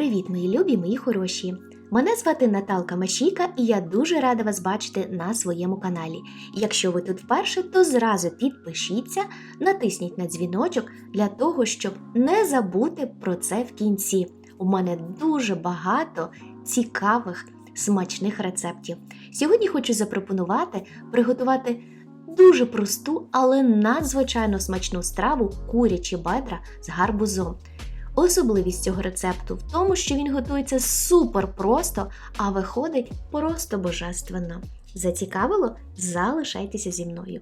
Привіт, мої любі, мої хороші! Мене звати Наталка Машіка, і я дуже рада вас бачити на своєму каналі. Якщо ви тут вперше, то зразу підпишіться, натисніть на дзвіночок для того, щоб не забути про це в кінці. У мене дуже багато цікавих смачних рецептів. Сьогодні хочу запропонувати приготувати дуже просту, але надзвичайно смачну страву курячі бедра з гарбузом. Особливість цього рецепту в тому, що він готується супер просто, а виходить просто божественно. Зацікавило? Залишайтеся зі мною.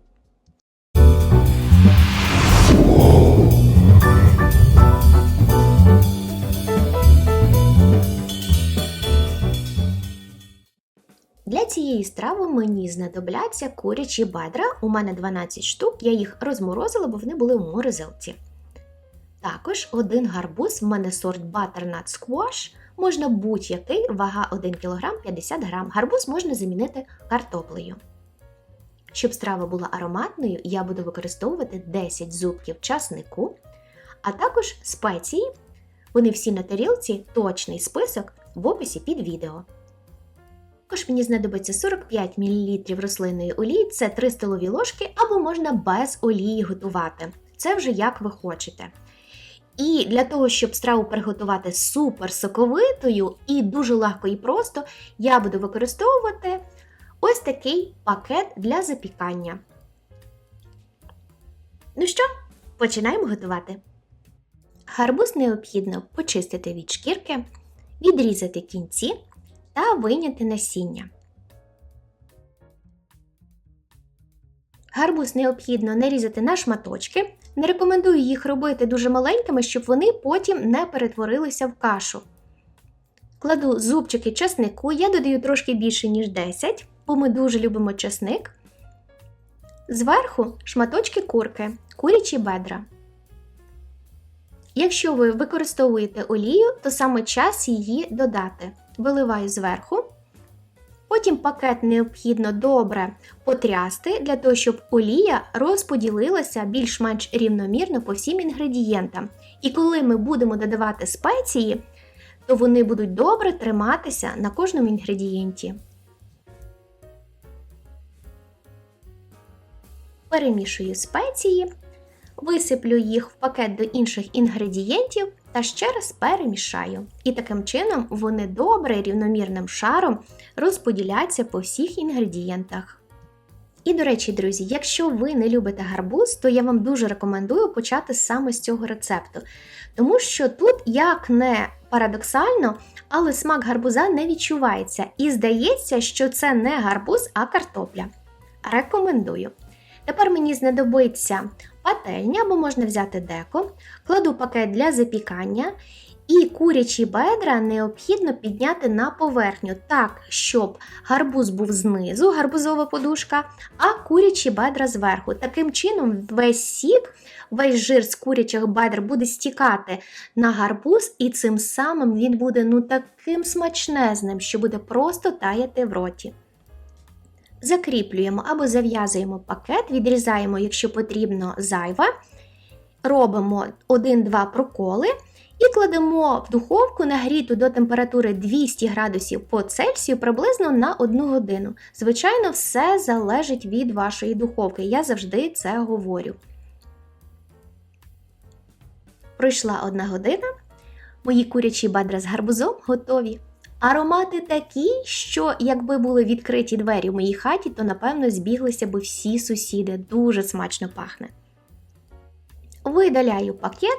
Для цієї страви мені знадобляться курячі бедра. У мене 12 штук, я їх розморозила, бо вони були у морозилці. Також один гарбуз, в мене сорт Butternut Squash, можна будь-який, вага 1 кг 50 г. Гарбуз можна замінити картоплею. Щоб страва була ароматною, я буду використовувати 10 зубків часнику, а також спеції. Вони всі на тарілці, точний список в описі під відео. Також мені знадобиться 45 мл рослинної олії, це 3 столові ложки, або можна без олії готувати. Це вже як ви хочете. І для того, щоб страву приготувати супер соковитою і дуже легко і просто, я буду використовувати ось такий пакет для запікання. Ну що, починаємо готувати. Гарбуз необхідно почистити від шкірки, відрізати кінці та вийняти насіння. Гарбуз необхідно нарізати на шматочки. Не рекомендую їх робити дуже маленькими, щоб вони потім не перетворилися в кашу. Кладу зубчики часнику, я додаю трошки більше, ніж 10, бо ми дуже любимо часник. Зверху шматочки курки, курячі бедра. Якщо ви використовуєте олію, то саме час її додати. Виливаю зверху. Потім пакет необхідно добре потрясти, для того, щоб олія розподілилася більш-менш рівномірно по всім інгредієнтам. І коли ми будемо додавати спеції, то вони будуть добре триматися на кожному інгредієнті. Перемішую спеції, висиплю їх в пакет до інших інгредієнтів та ще раз перемішаю. І таким чином вони добре рівномірним шаром розподіляться по всіх інгредієнтах. І, до речі, друзі, якщо ви не любите гарбуз, то я вам дуже рекомендую почати саме з цього рецепту. Тому що тут, як не парадоксально, але смак гарбуза не відчувається. І здається, що це не гарбуз, а картопля. Рекомендую. Тепер мені знадобиться пательня, або можна взяти деко, кладу пакет для запікання, і курячі бедра необхідно підняти на поверхню так, щоб гарбуз був знизу, гарбузова подушка, а курячі бедра зверху. Таким чином, весь сік, весь жир з курячих бедр буде стікати на гарбуз, і цим самим він буде ну таким смачнезним, що буде просто таяти в роті. Закріплюємо або зав'язуємо пакет, відрізаємо, якщо потрібно, зайве. Робимо 1-2 проколи і кладемо в духовку нагріту до температури 200 градусів по Цельсію приблизно на 1 годину. Звичайно, все залежить від вашої духовки. Я завжди це говорю. Пройшла одна година. Мої курячі бадра з гарбузом готові. Аромати такі, що якби були відкриті двері в моїй хаті, то напевно збіглися б всі сусіди. Дуже смачно пахне. Видаляю пакет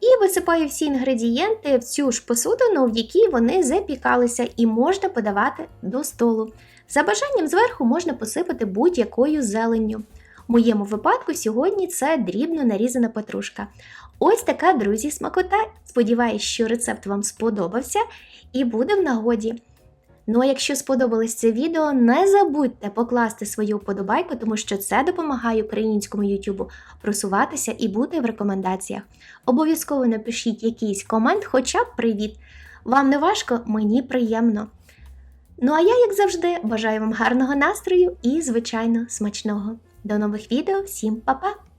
і висипаю всі інгредієнти в цю ж посудину, в якій вони запікалися, і можна подавати до столу. За бажанням зверху можна посипати будь-якою зеленню. Моєму випадку сьогодні це дрібно нарізана петрушка. Ось така, друзі, смакота. Сподіваюсь, що рецепт вам сподобався і буде в нагоді. Ну а якщо сподобалось це відео, не забудьте покласти свою вподобайку, тому що це допомагає українському YouTube просуватися і бути в рекомендаціях. Обов'язково напишіть якийсь комент, хоча б привіт. Вам не важко, мені приємно. Ну а я, як завжди, бажаю вам гарного настрою і, звичайно, смачного. До нових відео, всім па-па!